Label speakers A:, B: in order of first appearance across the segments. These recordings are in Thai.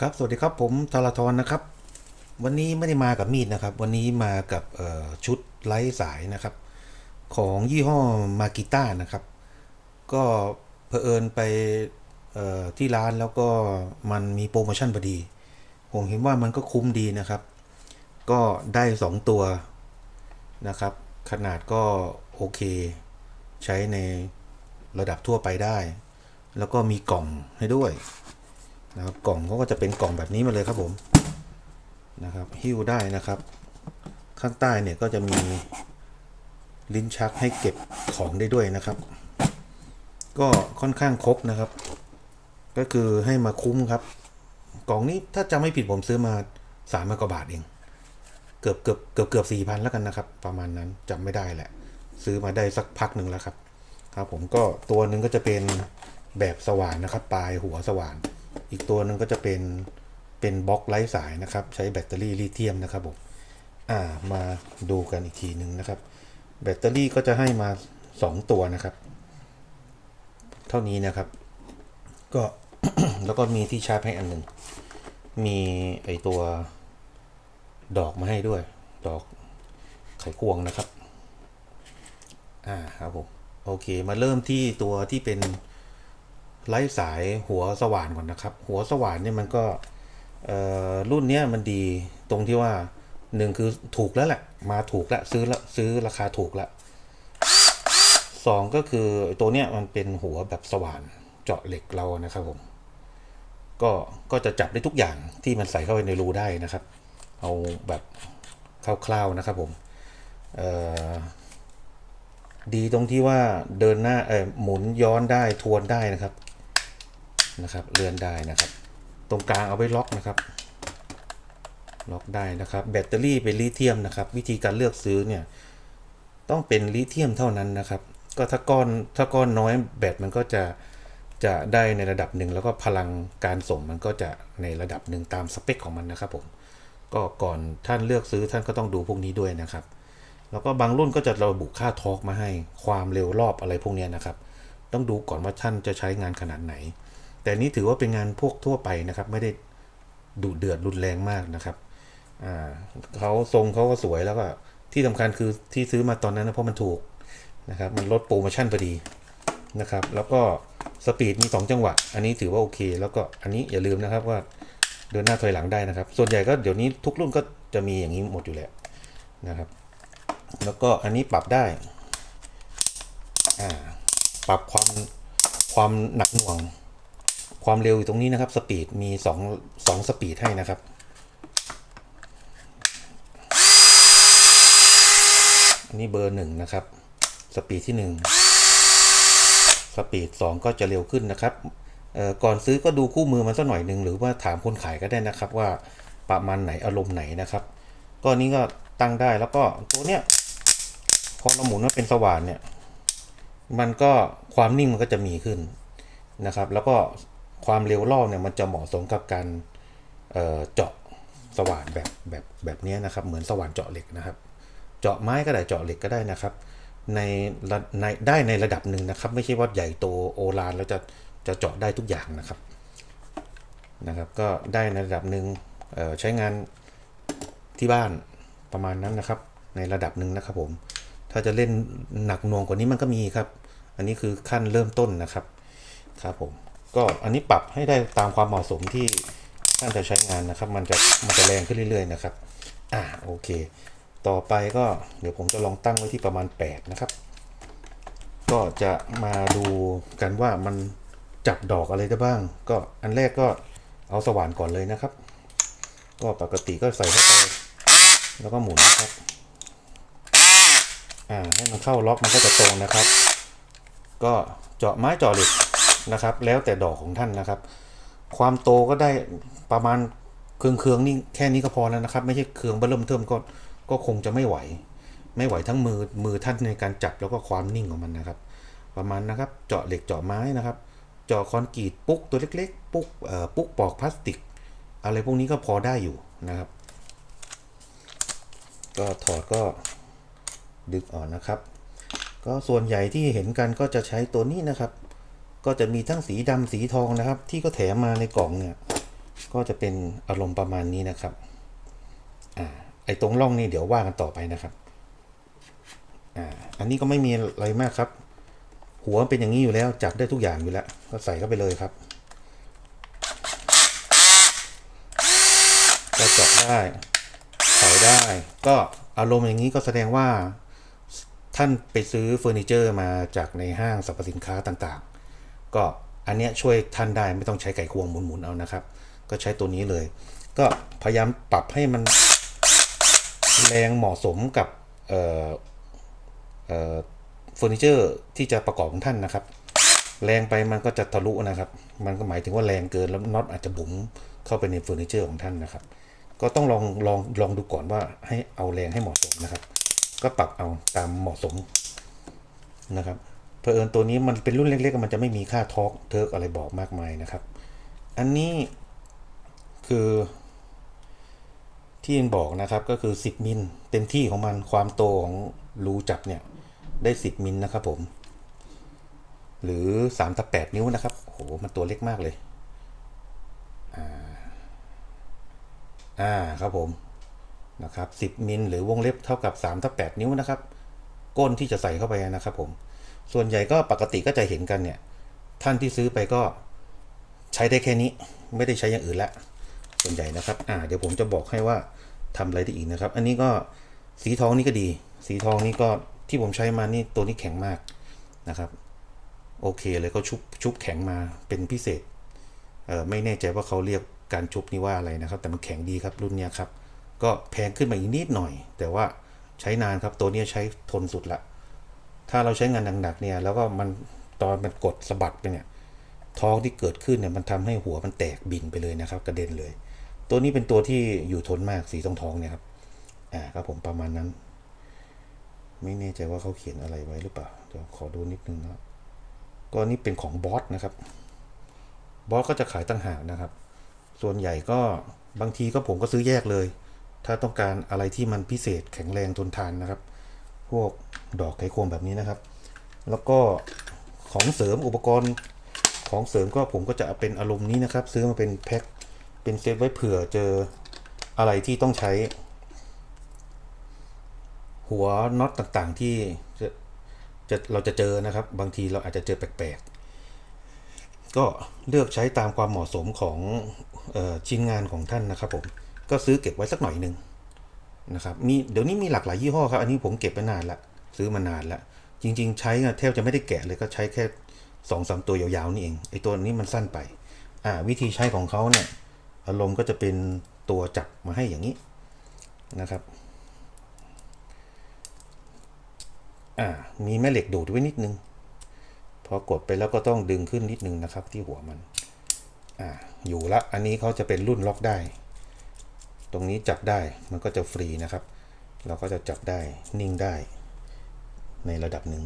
A: ครับสวัสดีครับผมธารทรนะครับ วันนี้ไม่ได้มากับมีดนะครับ วันนี้มากับชุดไร้สายนะครับ ของยี่ห้อมากิต้านะครับ ก็เผอิญไปที่ร้านแล้วก็มันมีโปรโมชั่นพอดี ผมเห็นว่ามันก็คุ้มดีนะครับ ก็ได้ 2 ตัวนะครับ ขนาดก็โอเค ใช้ในระดับทั่วไปได้ แล้วก็มีกล่องให้ด้วย นะครับกล่องเขาก็จะเป็นกล่องแบบนี้มาเลยครับผมนะครับหิ้วได้นะครับ ข้างใต้เนี่ยก็จะมีลิ้นชักให้เก็บของได้ด้วยนะครับ ก็ค่อนข้างครบนะครับ ก็คือให้มาคุ้มครับ กล่องนี้ถ้าจำไม่ผิดผมซื้อมาสามพันกว่าบาทเอง เกือบเกือบเกือบเกือบสี่พันแล้วกันนะครับ ประมาณนั้นจำไม่ได้แหละ ซื้อมาได้สักพักหนึ่งแล้วครับ ครับผมก็ตัวหนึ่งก็จะเป็นแบบสว่านนะครับ ปลายหัวสว่าน อีกตัวหนึ่งก็จะเป็นเป็นบล็อกไร้สายนะครับ ใช้แบตเตอรี่ลิเธียมนะครับผมอ่ามาดูกันอีกทีหนึ่งนะครับ แบตเตอรี่ก็จะให้มา 2 ตัวนะครับ เท่านี้นะครับ ก็แล้วก็มีที่ชาร์จให้อันหนึ่งมีไอตัวดอกมาให้ด้วย ดอกไขควงนะครับ อ่าครับผมโอเค มาเริ่มที่ตัวที่เป็น ไร้สายหัวสว่านก่อนนะครับ หัวสว่านเนี่ยมันก็รุ่นเนี้ยมันดีตรงที่ว่าหนึ่งคือถูกแล้วแหละ มาถูกแล้วซื้อแล้วซื้อราคาถูกแล้วสองก็คือตัวเนี้ยมันเป็นหัวแบบสว่านเจาะเหล็กเรานะครับผมก็ก็จะจับได้ทุกอย่างที่มันใส่เข้าไปในรูได้นะครับ เอาแบบคร่าวๆนะครับผมดีตรงที่ว่าเดินหน้าเออหมุนย้อนได้ทวนได้นะครับ นะครับเลื่อนได้นะครับ ตรงกลางเอาไว้ล็อกนะครับ ล็อกได้นะครับ แบตเตอรี่เป็นลิเธียมนะครับ วิธีการเลือกซื้อเนี่ยต้องเป็นลิเธียมเท่านั้นนะครับ ก็ถ้าก้อนถ้าก้อนน้อยแบตมันก็จะจะได้ในระดับหนึ่งแล้วก็พลังการส่งมันก็จะในระดับหนึ่งตามสเปคของมันนะครับผมก็ก่อนท่านเลือกซื้อท่านก็ต้องดูพวกนี้ด้วยนะครับ แล้วก็บางรุ่นก็จะระบุค่าทอร์กมาให้ความเร็วรอบอะไรพวกนี้นะครับ ต้องดูก่อนว่าท่านจะใช้งานขนาดไหน แต่นี้ถือว่าเป็นงานพวกทั่วไปนะครับ ไม่ได้ดุเดือดรุนแรงมากนะครับเขาทรงเขาก็สวยแล้วก็ที่สำคัญคือที่ซื้อมาตอนนั้นนะเพราะมันถูกนะครับ มันลดโปรโมชั่นพอดีนะครับ แล้วก็สปีดมี 2 จังหวะ อันนี้ถือว่าโอเค แล้วก็อันนี้อย่าลืมนะครับว่าเดินหน้าถอยหลังได้นะครับ ส่วนใหญ่ก็เดี๋ยวนี้ทุกรุ่นก็จะมีอย่างนี้หมดอยู่แล้วนะครับ แล้วก็อันนี้ปรับได้ปรับความความหนักหน่วง ความเร็วอยู่ตรงนี้นะครับ สปีดมีสองสองสปีดให้นะครับ อันนี้เบอร์หนึ่งนะครับ สปีดที่หนึ่งสปีดสองก็จะเร็วขึ้นนะครับก่อนซื้อก็ดูคู่มือมันสักหน่อยหนึ่งหรือว่าถามคนขายก็ได้นะครับว่าประมาณไหนอารมณ์ไหนนะครับ ก็นนี้ก็ตั้งได้แล้วก็ตัวเนี้ยพอเราหมุนว่าเป็นสว่านเนี่ย มันก็ความนิ่งมันก็จะมีขึ้นนะครับ แล้วก็ ความเร็วรอบเนี่ยมันจะเหมาะสมกับการเเจาะสว่านแบบแบบแบบนี้นะครับ เหมือนสว่านเจาะเหล็กนะครับ เจาะไม้ก็ได้เจาะเหล็กก็ได้นะครับ ในระในได้ในระดับหนึ่งนะครับ ไม่ใช่ว่าใหญ่โตโอฬารแล้วจะจะเจาะได้ทุกอย่างนะครับนะครับ ก็ได้ในระดับหนึ่งใช้งานที่บ้านประมาณนั้นนะครับ ในระดับหนึ่งนะครับผม ถ้าจะเล่นหนักหน่วงกว่านี้มันก็มีครับ อันนี้คือขั้นเริ่มต้นนะครับครับผม ก็อันนี้ปรับให้ได้ตามความเหมาะสมที่ท่านจะใช้งานนะครับ มันจะมันจะแรงขึ้นเรื่อยๆนะครับ อ่าโอเค ต่อไปก็เดี๋ยวผมจะลองตั้งไว้ที่ประมาณ 8 นะครับ ก็จะมาดูกันว่ามันจับดอกอะไรได้บ้าง ก็อันแรกก็เอาสว่านก่อนเลยนะครับ ก็ปกติก็ใส่เข้าไปแล้วก็หมุนนะครับ อ่าให้มันเข้าล็อกมันก็จะตรงนะครับ ก็เจาะไม้เจาะเหล็ก นะครับ แล้วแต่ดอกของท่านนะครับ ความโตก็ได้ประมาณเครืองเครืองๆนี่แค่นี้ก็พอแล้วนะครับ ไม่ใช่เครืองเบิ่มเทิมก็ก็คงจะไม่ไหว ไม่ไหวทั้งมือมือท่านในการจับแล้วก็ความนิ่งของมันนะครับ ประมาณนะครับเจาะเหล็กเจาะไม้นะครับ เจาะคอนกรีตปุ๊กตัวเล็ก ๆ ปุ๊กเอ่อปุ๊กปอกพลาสติก อะไรพวกนี้ก็พอได้อยู่นะครับ ก็ถอดก็ดึกออกนะครับ ก็ส่วนใหญ่ที่เห็นกันก็จะใช้ตัวนี้นะครับ ก็จะมีทั้งสีดำสีทองนะครับ ที่ก็แถมมาในกล่องเนี่ย ก็จะเป็นอารมณ์ประมาณนี้นะครับอ่าไอ้ตรงร่องนี่เดี๋ยวว่ากันต่อไปนะครับอ่าอันนี้ก็ไม่มีอะไรมากครับ หัวเป็นอย่างนี้อยู่แล้วจับได้ทุกอย่างอยู่แล้วก็ใส่เข้าไปเลยครับก็จับได้ใส่ได้ ก็อารมณ์อย่างนี้ก็แสดงว่าท่านไปซื้อเฟอร์นิเจอร์มาจากในห้างสรรพสินค้าต่างๆ ก็อันเนี้ยช่วยท่านได้ไม่ต้องใช้ไก่ควงหมุนๆเอานะครับ ก็ใช้ตัวนี้เลย ก็พยายามปรับให้มันแรงเหมาะสมกับเเฟอร์นิเจอร์ที่จะประกอบของท่านนะครับ แรงไปมันก็จะทะลุนะครับ มันก็หมายถึงว่าแรงเกินแล้วน็อตอาจจะบุ๋มเข้าไปในเฟอร์นิเจอร์ของท่านนะครับ ก็ต้องลองลองลองดูก่อนว่าให้เอาแรงให้เหมาะสมนะครับ ก็ปรับเอาตามเหมาะสมนะครับ เพอเอิญตัวนี้มันเป็นรุ่นเล็กๆ มันจะไม่มีค่าทอร์กเทิร์กอะไรบอกมากมายนะครับ อันนี้คือที่บอกนะครับก็คือ 10 มิลเต็มที่ของมันความโตของรูจับเนี่ยได้ 10 มิลนะครับผม หรือ3ตับ8นิ้วนะครับโอ้โหมันตัวเล็กมากเลยอ่าครับผมนะครับ 10 มิลหรือวงเล็บเท่ากับ3ทับ8นิ้วนะครับ ก้นที่จะใส่เข้าไปนะครับผม ส่วนใหญ่ก็ปกติก็จะเห็นกันเนี่ย ท่านที่ซื้อไปก็ใช้ได้แค่นี้ ไม่ได้ใช้อย่างอื่นละ ส่วนใหญ่นะครับ อ่า เดี๋ยวผมจะบอกให้ว่าทำอะไรได้อีกนะครับ อันนี้ก็สีทองนี่ก็ดี สีทองนี่ก็ที่ผมใช้มานี่ตัวนี้แข็งมากนะครับ โอเคเลยก็ชุบชุบแข็งมาเป็นพิเศษ เออไม่แน่ใจว่าเขาเรียกการชุบนี่ว่าอะไรนะครับ แต่มันแข็งดีครับรุ่นนี้ครับ ก็แพงขึ้นมาอีกนิดหน่อย แต่ว่าใช้นานครับตัวนี้ใช้ทนสุดละ ถ้าเราใช้งานหนักๆเนี่ยแล้วก็มันตอนมันกดสะบัดไปเนี่ยท้องที่เกิดขึ้นเนี่ยมันทำให้หัวมันแตกบินไปเลยนะครับ กระเด็นเลย ตัวนี้เป็นตัวที่อยู่ทนมากสีทองทองเนี่ยครับอ่าครับผมประมาณนั้น ไม่แน่ใจว่าเขาเขียนอะไรไว้หรือเปล่าเดี๋ยวขอดูนิดนึงนะครับก็นี่เป็นของบอสนะครับบอสก็จะขายต่างหากนะครับ ส่วนใหญ่ก็บางทีก็ผมก็ซื้อแยกเลย ถ้าต้องการอะไรที่มันพิเศษแข็งแรงทนทานนะครับ พวกดอกไขควงแบบนี้นะครับ แล้วก็ของเสริมอุปกรณ์ของเสริมก็ผมก็จะเป็นอารมณ์นี้นะครับ ซื้อมาเป็นแพ็คเป็นเซตไว้เผื่อเจออะไรที่ต้องใช้ หัวน็อตต่างๆที่จะจะเราจะเจอนะครับ บางทีเราอาจจะเจอแปลกๆ ก็เลือกใช้ตามความเหมาะสมของออชิ้นงานของท่านนะครับผม ก็ซื้อเก็บไว้สักหน่อยหนึ่ง นะครับมีเดี๋ยวนี้มีหลากหลายยี่ห้อครับ อันนี้ผมเก็บไปนานละซื้อมานานละจริง ๆ ใช้แทบจะไม่ได้แกะเลยก็ใช้แค่สองสามตัวยาวๆนี่เองไอตัวนี้มันสั้นไปอ่าวิธีใช้ของเขาเนี่ยอารมณ์ก็จะเป็นตัวจับมาให้อย่างนี้นะครับอ่ามีแม่เหล็กดูดไว้นิดนึง พอกดไปแล้วก็ต้องดึงขึ้นนิดนึงนะครับที่หัวมันอ่าอยู่ละอันนี้เขาจะเป็นรุ่นล็อกได้ ตรงนี้จับได้มันก็จะฟรีนะครับ เราก็จะจับได้นิ่งได้ในระดับหนึ่ง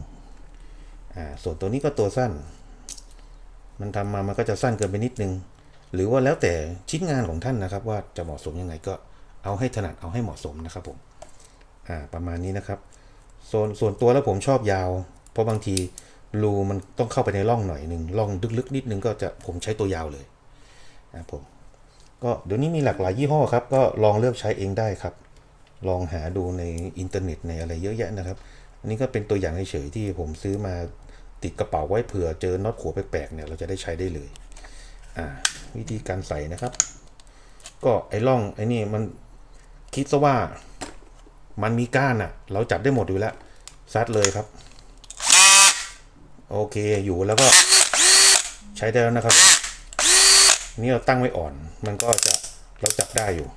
A: อ่าส่วนตัวนี้ก็ตัวสั้น มันทำมามันก็จะสั้นเกินไปนิดนึง หรือว่าแล้วแต่ชิ้นงานของท่านนะครับ ว่าจะเหมาะสมยังไงก็เอาให้ถนัดเอาให้เหมาะสมนะครับผมอ่าประมาณนี้นะครับ ส่วนส่วนตัวแล้วผมชอบยาว เพราะบางทีรูมันต้องเข้าไปในร่องหน่อยหนึ่งร่องลึกๆนิดนึงก็จะผมใช้ตัวยาวเลยนะครับผม ก็เดี๋ยวนี้มีหลากหลายยี่ห้อครับ ก็ลองเลือกใช้เองได้ครับ ลองหาดูในอินเทอร์เน็ตในอะไรเยอะแยะนะครับ อันนี้ก็เป็นตัวอย่างเฉยๆที่ผมซื้อมาติดกระเป๋าไว้เผื่อเจอน็อตขัวแปลกๆเนี่ยเราจะได้ใช้ได้เลย อ่า วิธีการใส่นะครับ ก็ไอ้ร่องไอ้นี่มันคิดซะว่ามันมีก้านอะเราจับได้หมดอยู่แล้วซัดเลยครับ โอเคอยู่แล้วก็ใช้ได้แล้วนะครับ นี่เราตั้งไว้อ่อน มันก็จะเราจับได้อยู่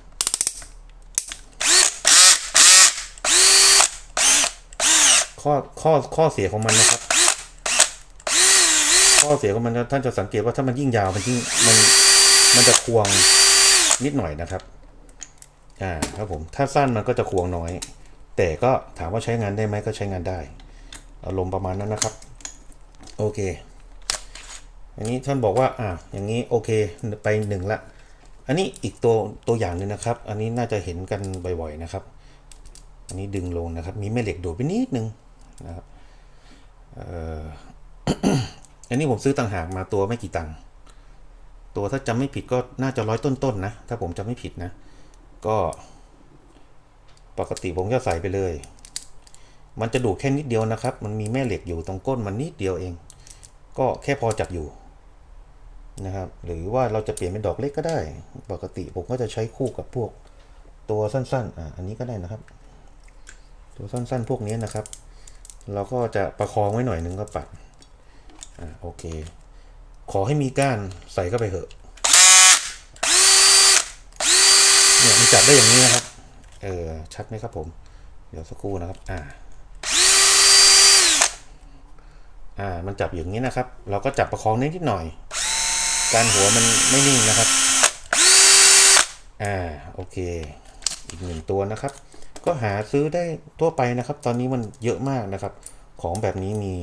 A: ข้อข้อข้อเสียของมันนะครับ ข้อเสียของมันท่านจะสังเกตว่าถ้ามันยิ่งยาวมันยิ่งมันมันจะควงนิดหน่อยนะครับ อ่าครับผม ถ้าสั้นมันก็จะควงน้อย แต่ก็ถามว่าใช้งานได้ไหมก็ใช้งานได้ อารมณ์ประมาณนั้นนะครับ โอเค อันนี้ท่านบอกว่าอ่าอย่างนี้โอเคไปหนึ่งละ อันนี้อีกตัวตัวอย่างหนึงนะครับ อันนี้น่าจะเห็นกันบ่อยๆนะครับ อันนี้ดึงลงนะครับ มีแม่เหล็กดูดไปนิดนึงนะครับอันนี้ผมซื้อต่างหากมาตัวไม่กี่ตังค์ตัวถ้าจำไม่ผิดก็น่าจะร้อยต้นๆนะถ้าผมจำไม่ผิดนะ ก็ปกติผมจะใส่ไปเลย มันจะดูดแค่นิดเดียวนะครับ มันมีแม่เหล็กอยู่ตรงก้นมันนิดเดียวเอง ก็แค่พอจับอยู่ นะครับ หรือว่าเราจะเปลี่ยนเป็นดอกเล็กก็ได้ ปกติผมก็จะใช้คู่กับพวกตัวสั้นๆอ่าอันนี้ก็ได้นะครับ ตัวสั้นๆ พวกนี้นะครับ เราก็จะประคองไว้หน่อยนึงก็ปัดอ่าโอเค ขอให้มีก้านใส่เข้าไปเถอะเนี่ยมันจับได้อย่างนี้นะครับ เออชัดไหมครับผม เดี๋ยวสักครู่นะครับ อ่าอ่า มันจับอย่างนี้นะครับ เราก็จับประคองนิดหน่อย การหัวมันไม่นิ่งนะครับ อ่าโอเค อีกหนึ่งตัวนะครับ ก็หาซื้อได้ทั่วไปนะครับ ตอนนี้มันเยอะมากนะครับ ของแบบนี้มี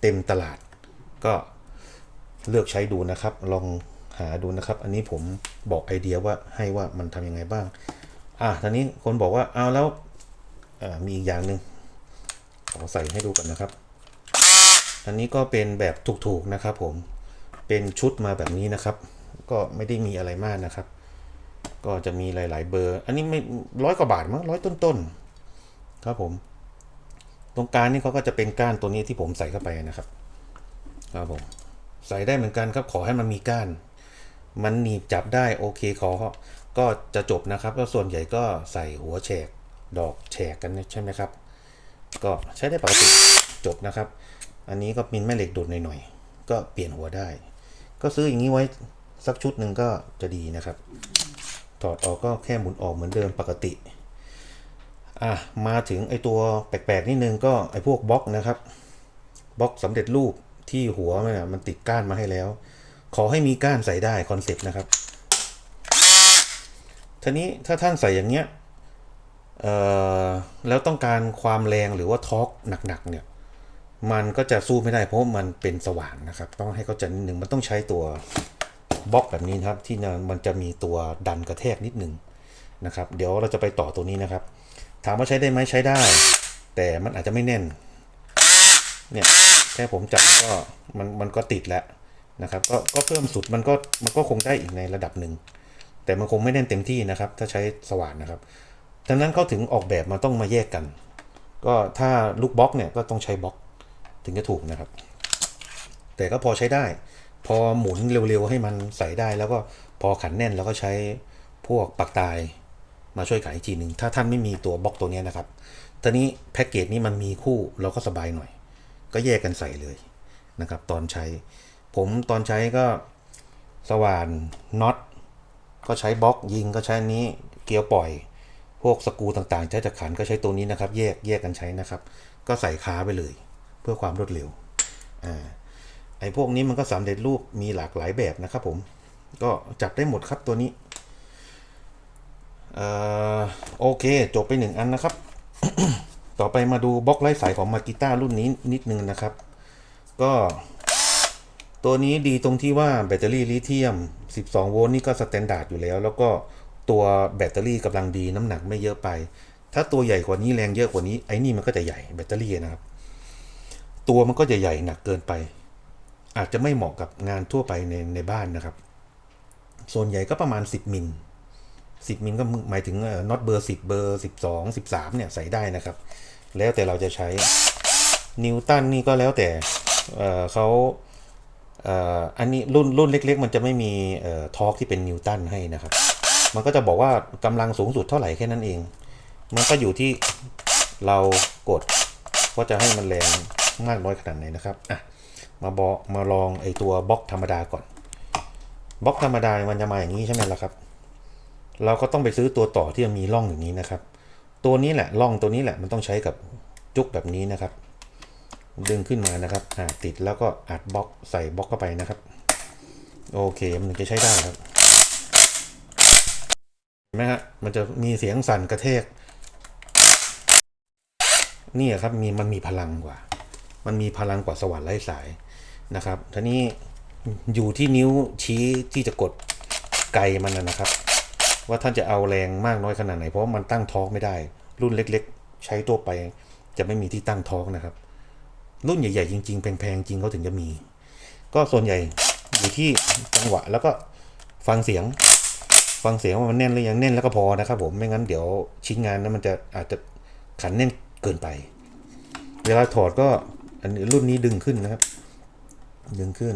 A: เต็มตลาด ก็เลือกใช้ดูนะครับ ลองหาดูนะครับ อันนี้ผมบอกไอเดียว่าให้ว่ามันทำยังไงบ้าง อะทีนี้คนบอกว่าเอาแล้วอ่ามีอีกอย่างหนึ่งขอใส่ให้ดูก่อนนะครับ อันนี้ก็เป็นแบบถูกๆนะครับผม เป็นชุดมาแบบนี้นะครับ ก็ไม่ได้มีอะไรมากนะครับ ก็จะมีหลาย ๆ เบอร์ อันนี้ไม่ร้อยกว่าบาทมั้งร้อยต้นๆครับผม ตรงกลางนี่เขาก็จะเป็นก้านตัวนี้ที่ผมใส่เข้าไปนะครับ ครับผมใส่ได้เหมือนกันครับขอให้มันมีก้าน มันหนีบจับได้โอเคขอก็จะจบนะครับแล้วส่วนใหญ่ก็ใส่หัวแฉกดอกแฉกกันใช่ไหมครับ ก็ใช้ได้ปกติจบนะครับ อันนี้ก็มีแม่เหล็กดูดหน่อยๆก็เปลี่ยนหัวได้ ก็ซื้ออย่างนี้ไว้สักชุดหนึ่งก็จะดีนะครับ ถอดออกก็แค่หมุนออกเหมือนเดิมปกติ อะ มาถึงไอตัวแปลกๆนิดนึงก็ไอพวกบล็อกนะครับ บล็อกสำเร็จรูปที่หัวมันมันติดก้านมาให้แล้ว ขอให้มีก้านใส่ได้คอนเซปต์นะครับทีนี้ถ้าท่านใส่อย่างเงี้ยเออแล้วต้องการความแรงหรือว่าทอร์กหนักๆเนี่ย มันก็จะสู้ไม่ได้เพราะมันเป็นสว่านนะครับ ต้องให้เข้าใจนิดหนึ่งมันต้องใช้ตัวบล็อกแบบนี้นะครับ ที่มันจะมีตัวดันกระแทกนิดหนึ่งนะครับ เดี๋ยวเราจะไปต่อตัวนี้นะครับ ถามว่าใช้ได้ไหมใช้ได้ แต่มันอาจจะไม่แน่น เนี่ยแค่ผมจับก็มันมันก็ติดแล้วนะครับ ก็ก็เพิ่มสุดมันก็มันก็คงได้อีกในระดับหนึ่งแต่มันคงไม่แน่นเต็มที่นะครับ ถ้าใช้สว่านนะครับดังนั้นเขาถึงออกแบบมาต้องมาแยกกัน ก็ถ้าลูกบล็อกเนี่ยก็ต้องใช้บล็อก ถึงจะถูกนะครับ แต่ก็พอใช้ได้ พอหมุนเร็วๆให้มันใส่ได้ แล้วก็พอขันแน่นแล้วก็ใช้พวกปักตายมาช่วยขายอีกทีหนึ่งถ้าท่านไม่มีตัวบล็อกตัวนี้นะครับตอนนี้แพ็กเกจนี้มันมีคู่เราก็สบายหน่อย ก็แยกกันใส่เลยนะครับ ตอนใช้ ผมตอนใช้ก็สว่านน็อตก็ใช้บล็อกยิงก็ใช้อนี้เกียวปล่อย พวกสกูต่างๆ ใช้จากขันก็ใช้ตัวนี้นะครับ แยกแยกกันใช้นะครับ ก็ใส่ค้าไปเลย เพื่อความรวดเร็วอ่าไอ้พวกนี้มันก็สำเร็จรูปมีหลากหลายแบบนะครับผม ก็จับได้หมดครับตัวนี้เอ่อโอเค จบไปหนึ่งอันนะครับ ต่อไปมาดูบล็อกไร้สายของมากิต้ารุ่นนี้นิดนึงนะครับ ก็ ตัวนี้ดีตรงที่ว่าแบตเตอรี่ลิเธียม 12 โวลต์นี่ก็สแตนดาร์ดอยู่แล้ว แล้วก็ตัวแบตเตอรี่กำลังดีน้ำหนักไม่เยอะไป ถ้าตัวใหญ่กว่านี้แรงเยอะกว่านี้ไอ้นี่มันก็จะใหญ่แบตเตอรี่นะครับ ตัวมันก็ใหญ่หนักเกินไป อาจจะไม่เหมาะกับงานทั่วไปในในบ้านนะครับ ส่วนใหญ่ก็ประมาณ 10มิล10มิลก็หมายถึงน็อตเบอร์10เบอร์12 13เนี่ยใส่ได้นะครับ แล้วแต่เราจะใช้นิวตันนี่ก็แล้วแต่เเขาเอ,อันนี้รุ่นรุ่นเล็ก ๆ มันจะไม่มีทอร์กที่เป็นนิวตันให้นะครับ มันก็จะบอกว่ากำลังสูงสุดเท่าไหร่แค่นั้นเอง มันก็อยู่ที่เรากดว่าจะให้มันแรง มากน้อยขนาดไหนนะครับอะมาบอกมาลองไอตัวบล็อกธรรมดาก่อนบล็อกธรรมดามันจะมาอย่างนี้ใช่ไหมล่ะครับ เราก็ต้องไปซื้อตัวต่อที่มันมีร่องอย่างนี้นะครับ ตัวนี้แหละร่องตัวนี้แหละมันต้องใช้กับจุกแบบนี้นะครับ ดึงขึ้นมานะครับอ่าติดแล้วก็อัดบล็อกใส่บล็อกเข้าไปนะครับ โอเคมันจะใช้ได้ครับเห็นไหมฮะมันจะมีเสียงสั่นกระแทกนี่ครับมีมันมีพลังกว่า มันมีพลังกว่าสว่านไร้สายนะครับทีนี้อยู่ที่นิ้วชี้ที่จะกดไกลมันนะครับ ว่าท่านจะเอาแรงมากน้อยขนาดไหนเพราะมันตั้งทอร์กไม่ได้ รุ่นเล็กๆ ใช้ตัวไป จะไม่มีที่ตั้งทอร์กนะครับ รุ่นใหญ่ๆจริงๆ แพงๆจริงเขาถึงจะมี ก็ส่วนใหญ่อยู่ที่จังหวะแล้วก็ฟังเสียง ฟังเสียงว่ามันแน่นหรือยังแน่นแล้วก็พอนะครับ ผมไม่งั้นเดี๋ยวชิ้นงานนั้นมันจะอาจจะขันแน่นเกินไป เวลาถอดก็ อันนี้รุ่นนี้ดึงขึ้นนะครับ ดึงขึ้น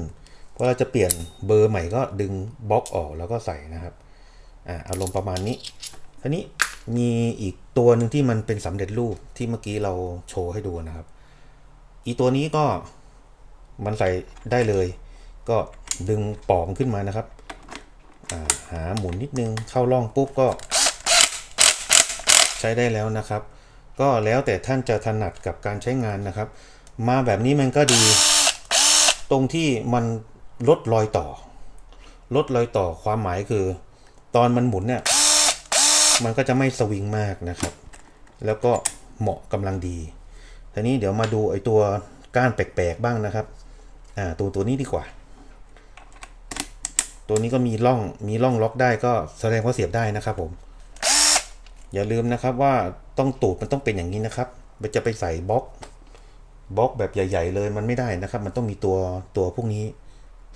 A: พอเราจะเปลี่ยนเบอร์ใหม่ก็ดึงบล็อกออกแล้วก็ใส่นะครับอ่าอารมณ์ประมาณนี้ทีนี้มีอีกตัวหนึ่งที่มันเป็นสำเร็จรูปที่เมื่อกี้เราโชว์ให้ดูนะครับ อีตัวนี้ก็มันใส่ได้เลย ก็ดึงปอกมันขึ้นมานะครับาหาหมุนนิดนึงเข้าร่องปุ๊บก็ ใช้ได้แล้วนะครับ ก็แล้วแต่ท่านจะถนัดกับการใช้งานนะครับ มาแบบนี้มันก็ดี ตรงที่มันลดรอยต่อ ลดรอยต่อความหมายคือ ตอนมันหมุนเนี่ย มันก็จะไม่สวิงมากนะครับ แล้วก็เหมาะกำลังดีทีนี้เดี๋ยวมาดูไอ้ตัวก้านแปลกๆบ้างนะครับ อ่า ตัวตัวนี้ดีกว่า ตัวนี้ก็มีร่อง มีร่องล็อกได้ก็แสดงว่าเสียบได้นะครับผม อย่าลืมนะครับว่าต้องตูดมันต้องเป็นอย่างนี้นะครับ มันจะไปใส่บล็อก บล็อกแบบใหญ่ ๆ เลยมันไม่ได้นะครับ มันต้องมีตัวตัวพวกนี้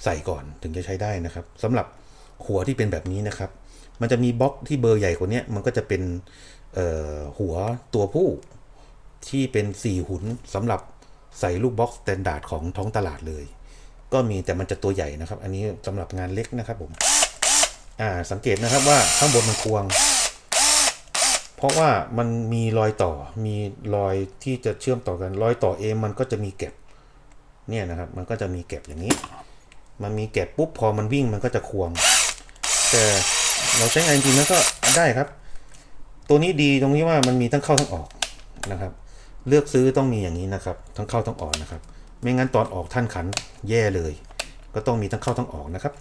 A: ใส่ก่อนถึงจะใช้ได้นะครับสำหรับหัวที่เป็นแบบนี้นะครับ มันจะมีบล็อกที่เบอร์ใหญ่กว่านี้มันก็จะเป็นหัวตัวผู้ที่เป็น 4 หุนสำหรับใส่ลูกบล็อกสแตนดาร์ดของท้องตลาดเลย ก็มีแต่มันจะตัวใหญ่นะครับ อันนี้สำหรับงานเล็กนะครับผม อ่าสังเกตนะครับว่าข้างบนมันควง เพราะว่ามันมีรอยต่อมีรอยที่จะเชื่อมต่อกันรอยต่อเองมันก็จะมีแก็บเนี่ยนะครับ มันก็จะมีแก็บอย่างนี้ มันมีแก็บปุ๊บพอมันวิ่งมันก็จะควง แต่เราใช้งานจริงแล้วก็ได้ครับ ตัวนี้ดีตรงที่ว่ามันมีทั้งเข้าทั้งออกนะครับ เลือกซื้อต้องมีอย่างนี้นะครับ ทั้งเข้าทั้งออกนะครับ ไม่งั้นตอนออกท่านขันแย่เลย ก็ต้องมีทั้งเข้าทั้งออกนะครับ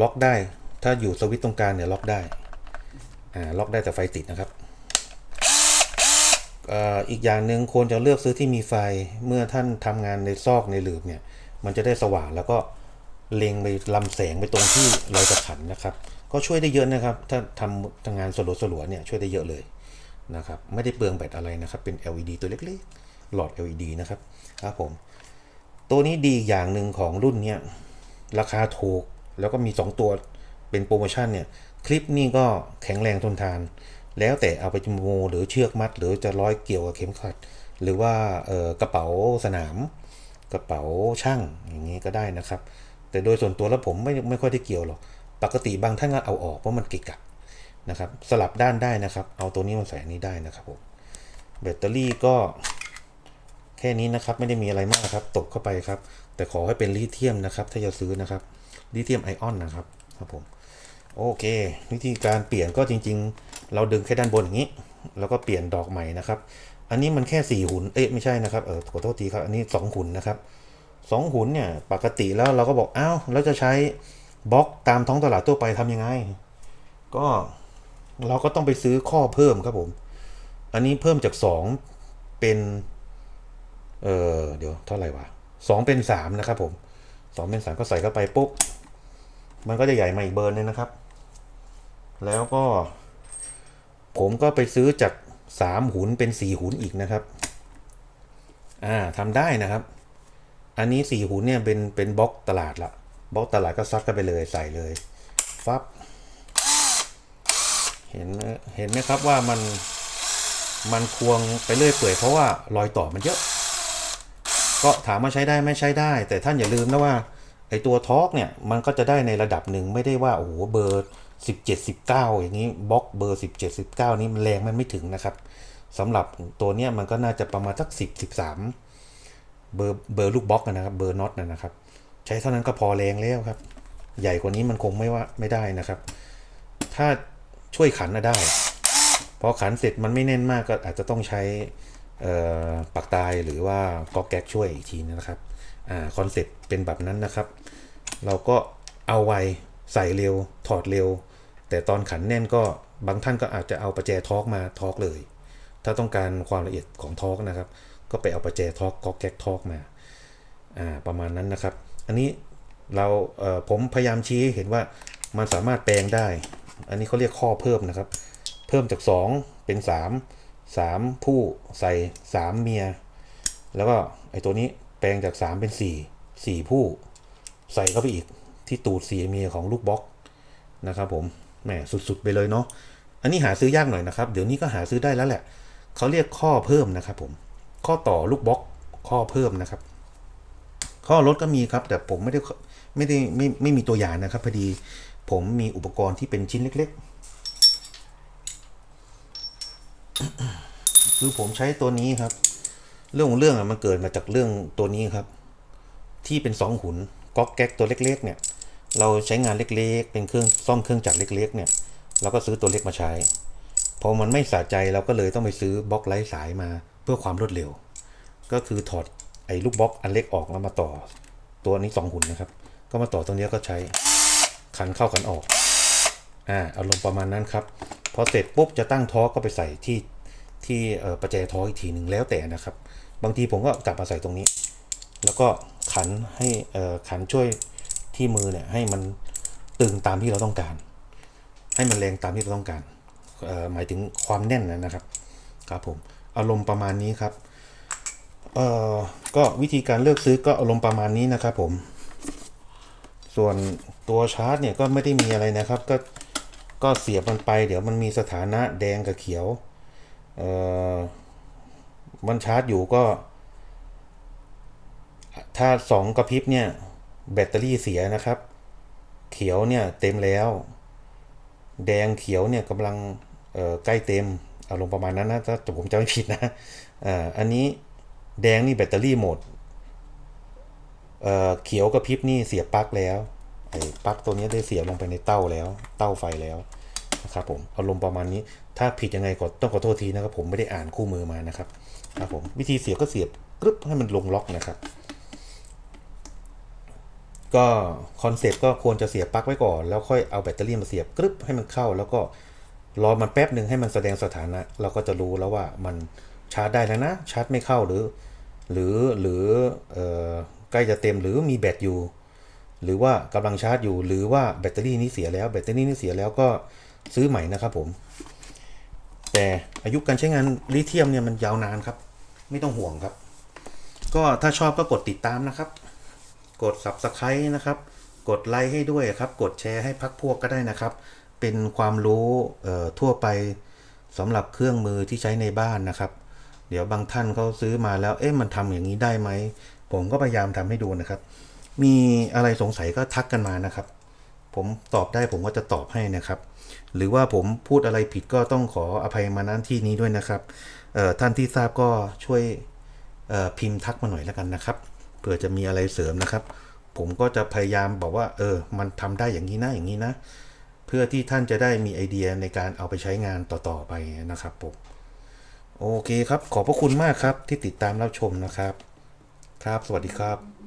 A: ล็อกได้ถ้าอยู่สวิตช์ตรงกลางเนี่ยล็อกได้ อ่าล็อกได้แต่ไฟติดนะครับอ่ออีกอย่างหนึ่งควรจะเลือกซื้อที่มีไฟเมื่อท่านทำงานในซอกในหลืบเนี่ยมันจะได้สว่างแล้วก็เล็งไปลำแสงไปตรงที่เราจะขันนะครับ ก็ช่วยได้เยอะนะครับ ถ้าทำทำงานสลัวสลัวๆเนี่ยช่วยได้เยอะเลยนะครับ ไม่ได้เปลืองแบตอะไรนะครับ เป็น LED ตัวเล็กๆ หลอด LED นะครับครับผม ตัวนี้ดีอย่างหนึ่งของรุ่นเนี้ยราคาถูกแล้วก็มี 2 ตัว เป็นโปรโมชั่นเนี่ยคลิปนี่ก็แข็งแรงทนทาน แล้วแต่เอาไปโมหรือเชือกมัด หรือจะร้อยเกี่ยวกับเข็มขัด หรือว่ากระเป๋าสนาม กระเป๋าช่างอย่างนี้ก็ได้นะครับ แต่โดยส่วนตัวแล้วผมไม่ไม่ค่อยได้เกี่ยวหรอกปกติบางท่านก็เอาออกเพราะมันกะกะนะครับ สลับด้านได้นะครับ เอาตัวนี้มาใส่อันนี้ได้นะครับผมแบตเตอรี่ก็แค่นี้นะครับไม่ได้มีอะไรมากครับตกเข้าไปครับ แต่ขอให้เป็นลิเธียมนะครับ ถ้าจะซื้อนะครับลิเธียมไอออนนะครับครับผม โอเค วิธีการเปลี่ยนก็จริง ๆ เราดึงแค่ด้านบนอย่างนี้ แล้วก็เปลี่ยนดอกใหม่นะครับ อันนี้มันแค่สี่หุนเอ๊ะไม่ใช่นะครับเออขอโทษทีครับ อันนี้สองหุนนะครับสองหุนเนี่ยปกติแล้วเราก็บอกอ้าวแล้วจะใช้บล็อกตามท้องตลาดทั่วไปทำยังไง ก็เราก็ต้องไปซื้อข้อเพิ่มครับผม อันนี้เพิ่มจากสองเป็น เออเดี๋ยวเท่าไหร่วะสองเป็นสามนะครับผมสองเป็นสามก็ใส่เข้าไปปุ๊บมันก็จะใหญ่มาอีกเบอร์นึงนะครับ แล้วก็ ผมก็ไปซื้อจากสามหุนเป็นสี่หุนอีกนะครับ อ่าทำได้นะครับ อันนี้สี่หุนเนี่ยเป็นเป็นบล็อกตลาดละบล็อกตลาดก็ซัดกันไปเลยใส่เลยฟับเห็นเห็นไหมครับว่ามันมันควงไปเรื่อยเปื่อยเพราะว่ารอยต่อมันเยอะ ก็ถามว่าใช้ได้ไหม่ใช้ได้ แต่ท่านอย่าลืมนะว่าไอตัวทอกเนี่ยมันก็จะได้ในระดับหนึ่งไม่ได้ว่าโอ้โหเบอร์ 17 19 อย่างนี้บล็อกเบอร์ 17 19 นี้มันแรงมันไม่ถึงนะครับสำหรับตัวเนี้ยมันก็น่าจะประมาณสัก 10 13 เบอร์เบอร์ลูกบล็อกนะครับเบอร์น็อตนะครับ ใช้เท่านั้นก็พอแรงแล้วครับ ใหญ่กว่านี้มันคงไม่ว่าไม่ได้นะครับ ถ้าช่วยขันนะได้พอขันเสร็จมันไม่แน่นมากก็อาจจะต้องใช้ปักตายหรือว่าก๊อกแก๊กช่วยอีกทีนะครับอคอนเซ็ปต์เป็นแบบนั้นนะครับ เราก็เอาไวใส่เร็วถอดเร็ว แต่ตอนขันแน่นก็บางท่านก็อาจจะเอาประแจทอกมาทอกเลย ถ้าต้องการความละเอียดของทอกนะครับ ก็ไปเอาประแจทอกก๊อกแก๊กทอกมาอ่าประมาณนั้นนะครับ อันนี้เราเอ่อผมพยายามชี้ให้เห็นว่ามันสามารถแปลงได้ อันนี้เขาเรียกข้อเพิ่มนะครับ เพิ่มจาก 2 เป็น 3 3 ผู้ใส่ 3 เมีย แล้วก็ไอตัวนี้แปลงจาก 3 เป็น 4 4 ผู้ใส่เข้าไปอีกที่ตูด CMA ของลูกบล็อกนะครับผม แหมสุดๆไปเลยเนาะอันนี้หาซื้อยากหน่อยนะครับ เดี๋ยวนี้ก็หาซื้อได้แล้วแหละเขาเรียกข้อเพิ่มนะครับผมข้อต่อลูกบล็อกข้อเพิ่มนะครับ ข้อลดก็มีครับ แต่ผมไม่ได้ไม่ได้ไม่ไม่มีตัวอย่างนะครับพอดีผมมีอุปกรณ์ที่เป็นชิ้นเล็ก ๆ คือผมใช้ตัวนี้ครับ เรื่องของเรื่องอะมันเกิดมาจากเรื่องตัวนี้ครับ ที่เป็นสองหุนก๊อกแก๊กตัวเล็ก ๆ เนี่ย เราใช้งานเล็กๆ เป็นเครื่องซ่อมเครื่องจักรเล็ก ๆ เนี่ย เราก็ซื้อตัวเล็กมาใช้ พอมันไม่สะใจเราก็เลยต้องไปซื้อบล็อกไร้สายมาเพื่อความรวดเร็ว ก็คือถอดไอ้ลูกบล็อกอันเล็กออกแล้วมาต่อ ตัวนี้สองหุ่นนะครับ ก็มาต่อตรงนี้ก็ใช้ขันเข้าขันออก อ่าอารมณ์ประมาณนั้นครับ พอเสร็จปุ๊บจะตั้งท้อก็ไปใส่ที่ที่ประแจท้ออีกทีหนึ่งแล้วแต่นะครับ บางทีผมก็จับมาใส่ตรงนี้ แล้วก็ขันให้ขันช่วย ที่มือเนี่ยให้มันตึงตามที่เราต้องการ ให้มันแรงตามที่เราต้องการหมายถึงความแน่นนะนะครับครับผมอารมณ์ประมาณนี้ครับเอ่อก็วิธีการเลือกซื้อก็อารมณ์ประมาณนี้นะครับผม ส่วนตัวชาร์จเนี่ยก็ไม่ได้มีอะไรนะครับ ก็ก็เสียบมันไป เดี๋ยวมันมีสถานะแดงกับเขียวเอ่อมันชาร์จอยู่ก็ ถ้าสองกระพริบเนี่ย แบตเตอรี่เสียนะครับ เขียวเนี่ยเต็มแล้ว แดงเขียวเนี่ยกำลังใกล้เต็มเอารมณ์ประมาณนั้นนะถ้าผมจำไม่ผิดนะอันนี้แดงนี่แบตเตอรี่หมดเเขียวกับพริบนี่เสียบปลั๊กแล้วไอ้ปลั๊กตัวนี้ได้เสียบลงไปในเต้าแล้ว เต้าไฟแล้วนะครับผมอารมณ์ประมาณนี้ ถ้าผิดยังไงก็ต้องขอโทษทีนะครับผมไม่ได้อ่านคู่มือมานะครับครับผมวิธีเสียบก็เสียบกรึบให้มันลงล็อกนะครับ ก็คอนเซปต์ก็ควรจะเสียบปลั๊กไว้ก่อน แล้วค่อยเอาแบตเตอรี่มาเสียบกรึบให้มันเข้า แล้วก็รอมันแป๊บหนึ่งให้มันแสดงสถานะ เราก็จะรู้แล้วว่ามันชาร์จได้แล้วนะ ชาร์จไม่เข้าหรือ หรือหรืออใกล้จะเต็มหรือมีแบตอยู่ หรือว่ากำลังชาร์จอยู่ หรือว่าแบตเตอรี่นี้เสียแล้วแบตเตอรี่นี้เสียแล้วก็ซื้อใหม่นะครับผม แต่อายุการใช้งานลิเธียมเนี่ยมันยาวนานครับ ไม่ต้องห่วงครับ ก็ถ้าชอบก็กดติดตามนะครับ กด subscribe นะครับ กดไลค์ให้ด้วยครับ กดแชร์ให้พักพวกก็ได้นะครับ เป็นความรู้ทั่วไปสำหรับเครื่องมือที่ใช้ในบ้านนะครับ เดี๋ยวบางท่านเขาซื้อมาแล้วเอ๊ะมันทำอย่างนี้ได้ไหม ผมก็พยายามทำให้ดูนะครับ มีอะไรสงสัยก็ทักกันมานะครับ ผมตอบได้ผมก็จะตอบให้นะครับ หรือว่าผมพูดอะไรผิดก็ต้องขออภัยมาณที่นี้ด้วยนะครับท่านที่ทราบก็ช่วยพิมพ์ทักมาหน่อยแล้วกันนะครับ เผื่อจะมีอะไรเสริมนะครับ ผมก็จะพยายามบอกว่า เออ มันทำได้อย่างนี้นะอย่างนี้นะ เพื่อที่ท่านจะได้มีไอเดียในการเอาไปใช้งานต่อๆไปนะครับผมโอเคครับ ขอบพระคุณมากครับที่ติดตามรับชมนะครับ ครับ สวัสดีครับ